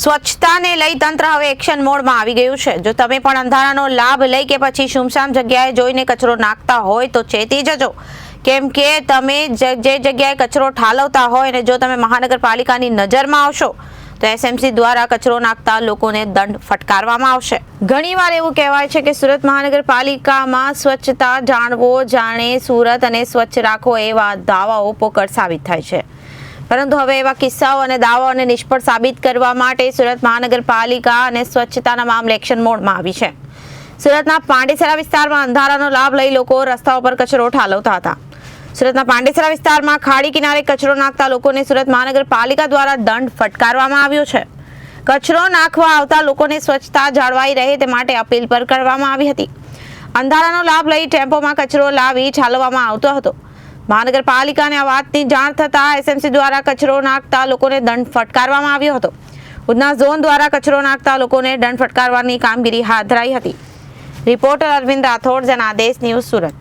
સ્વચ્છતાને લઈ તંત્ર હવે એક્શન મોડમાં આવી ગયું છે. જો તમે પણ અંધારાનો લાભ લઈ કે પછી સુમસામ જગ્યાએ જોઈને કચરો નાખતા હોય તો ચેતી જજો. કેમ કે તમે જે જગ્યાએ કચરો ઠાલવતા હોય અને જો તમે મહાનગરપાલિકાની નજરમાં આવશો, તો એસએમસી દ્વારા કચરો નાખતા લોકોને દંડ ફટકારવામાં આવશે. ઘણીવાર એવું કહેવાય છે કે સુરત મહાનગરપાલિકામાં સ્વચ્છતા જાણવો, જાણે સુરત અને સ્વચ્છ રાખો એવા દાવાઓ પોકળ સાબિત થાય છે. પરંતુ હવે એવા કિસ્સાઓ અને દાવાઓને નિષ્ફળ સાબિત કરવા માટે સુરત મહાનગરપાલિકા અને સ્વચ્છતાના મામલે એક્શન મોડમાં આવી છે. સુરતના પાંડેસરા વિસ્તારમાં અંધારાનો લાભ લઈ લોકો રસ્તાઓ પર કચરો ઠાલવતા હતા. સુરતના પાંડેસરા વિસ્તારમાં ખાડી કિનારે કચરો નાખતા લોકોને સુરત મહાનગરપાલિકા દ્વારા દંડ ફટકારવામાં આવ્યો છે. કચરો નાખવા આવતા લોકોને સ્વચ્છતા જાળવાઈ રહે તે માટે અપીલ પર કરવામાં આવી હતી. અંધારાનો લાભ લઈ ટેમ્પોમાં કચરો લાવી ઠાલવવામાં આવતો હતો. મહાનગરપાલિકાને આ વાતની જાણ થતાં એસએમસી દ્વારા કચરો નાખતા લોકોને દંડ ફટકારવામાં આવ્યો હતો. ઉધના ઝોન દ્વારા કચરો નાખતા લોકોને દંડ ફટકારવાની કામગીરી હાથ ધરાઈ હતી. Reporter Arvind Rathod, Janadesh news Surat.